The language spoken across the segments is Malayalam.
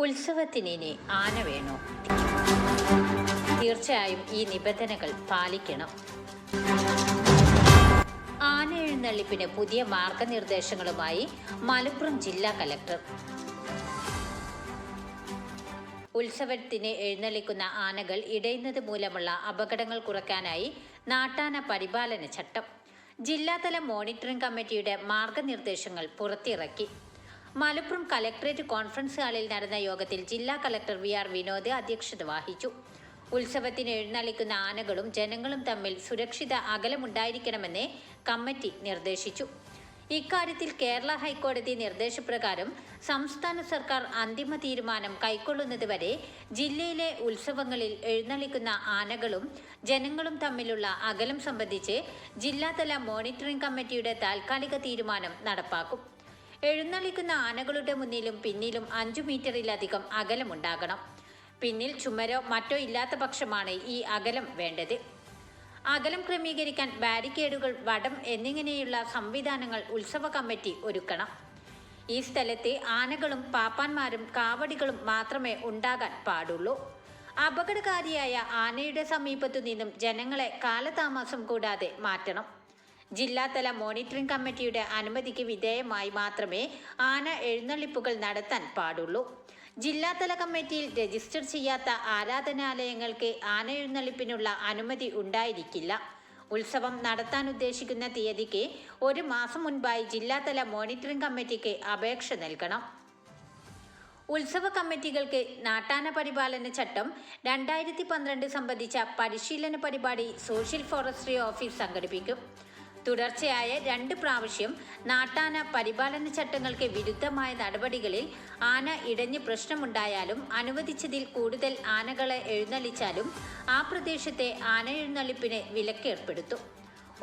ഉത്സവത്തിനി ആന വേണോ? തീർച്ചയായും ഈ നിബന്ധനകൾ പാലിക്കണം. ആന എഴുന്നള്ളിപ്പിന് പുതിയ മാർഗനിർദ്ദേശങ്ങളുമായി മലപ്പുറം ജില്ലാ കലക്ടർ. ഉത്സവത്തിന് എഴുന്നള്ളിക്കുന്ന ആനകൾ ഇടയുന്നത് മൂലമുള്ള അപകടങ്ങൾ കുറയ്ക്കാനായി നാട്ടാന പരിപാലന ചട്ടം. ജില്ലാതല മോണിറ്ററിംഗ് കമ്മിറ്റിയുടെ മാർഗനിർദ്ദേശങ്ങൾ പുറത്തിറക്കി. മലപ്പുറം കലക്ടറേറ്റ് കോൺഫറൻസ് ഹാളിൽ നടന്ന യോഗത്തിൽ ജില്ലാ കലക്ടർ വി ആർ വിനോദ് അധ്യക്ഷത വഹിച്ചു. ഉത്സവത്തിന് എഴുന്നള്ളിക്കുന്ന ആനകളും ജനങ്ങളും തമ്മിൽ സുരക്ഷിത അകലമുണ്ടായിരിക്കണമെന്ന് കമ്മിറ്റി നിർദ്ദേശിച്ചു. ഇക്കാര്യത്തിൽ കേരള ഹൈക്കോടതി നിർദ്ദേശപ്രകാരം സംസ്ഥാന സർക്കാർ അന്തിമ തീരുമാനം കൈക്കൊള്ളുന്നതുവരെ ജില്ലയിലെ ഉത്സവങ്ങളിൽ എഴുന്നള്ളിക്കുന്ന ആനകളും ജനങ്ങളും തമ്മിലുള്ള അകലം സംബന്ധിച്ച് ജില്ലാതല മോണിറ്ററിംഗ് കമ്മിറ്റിയുടെ താൽക്കാലിക തീരുമാനം നടപ്പാക്കും. എഴുന്നള്ളിക്കുന്ന ആനകളുടെ മുന്നിലും പിന്നിലും അഞ്ചു മീറ്ററിലധികം അകലമുണ്ടാകണം പിന്നിൽ ചുമരോ മറ്റോ ഇല്ലാത്ത പക്ഷമാണ് ഈ അകലം വേണ്ടത്. അകലം ക്രമീകരിക്കാൻ ബാരിക്കേഡുകൾ വടം എന്നിങ്ങനെയുള്ള സംവിധാനങ്ങൾ ഉത്സവ കമ്മിറ്റി ഒരുക്കണം. ഈ സ്ഥലത്തെ ആനകളും പാപ്പാന്മാരും കാവടികളും മാത്രമേ ഉണ്ടാകാൻ പാടുള്ളൂ. അപകടകാരിയായ ആനയുടെ സമീപത്തു നിന്നും ജനങ്ങളെ കാലതാമസം കൂടാതെ മാറ്റണം. ജില്ലാതല മോണിറ്ററിംഗ് കമ്മിറ്റിയുടെ അനുമതിക്ക് വിധേയമായി മാത്രമേ ആന എഴുന്നള്ളിപ്പുകൾ നടത്താൻ പാടുള്ളൂ. ജില്ലാതല കമ്മിറ്റിയിൽ രജിസ്റ്റർ ചെയ്യാത്ത ആരാധനാലയങ്ങൾക്ക് ആന എഴുന്നള്ളിപ്പിനുള്ള അനുമതി ഉണ്ടായിരിക്കില്ല. ഉത്സവം നടത്താൻ ഉദ്ദേശിക്കുന്ന തീയതിക്ക് ഒരു മാസം മുൻപായി ജില്ലാതല മോണിറ്ററിംഗ് കമ്മിറ്റിക്ക് അപേക്ഷ നൽകണം. ഉത്സവ കമ്മിറ്റികൾക്ക് നാട്ടാന പരിപാലന ചട്ടം രണ്ടായിരത്തി പന്ത്രണ്ട് സംബന്ധിച്ച പരിശീലന പരിപാടി സോഷ്യൽ ഫോറസ്ട്രി ഓഫീസ് സംഘടിപ്പിക്കും. തുടർച്ചയായ രണ്ട് പ്രാവശ്യം നാട്ടാന പരിപാലന ചട്ടങ്ങൾക്ക് വിരുദ്ധമായ നടപടികളിൽ ആന ഇടഞ്ഞ് പ്രശ്നമുണ്ടായാലും അനുവദിച്ചതിൽ കൂടുതൽ ആനകളെ എഴുന്നള്ളിച്ചാലും ആ പ്രദേശത്തെ ആന എഴുന്നള്ളിപ്പിന് വിലക്കേർപ്പെടുത്തും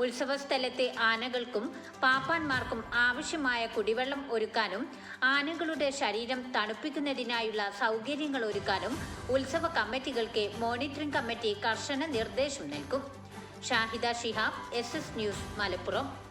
ഉത്സവ സ്ഥലത്തെ ആനകൾക്കും പാപ്പാന്മാർക്കും ആവശ്യമായ കുടിവെള്ളം ഒരുക്കാനും ആനകളുടെ ശരീരം തണുപ്പിക്കുന്നതിനായുള്ള സൗകര്യങ്ങൾ ഒരുക്കാനും ഉത്സവ കമ്മിറ്റികൾക്ക് മോണിറ്ററിംഗ് കമ്മിറ്റി കർശന നിർദ്ദേശം നൽകും. Shahida Shihab S S news Malappuram.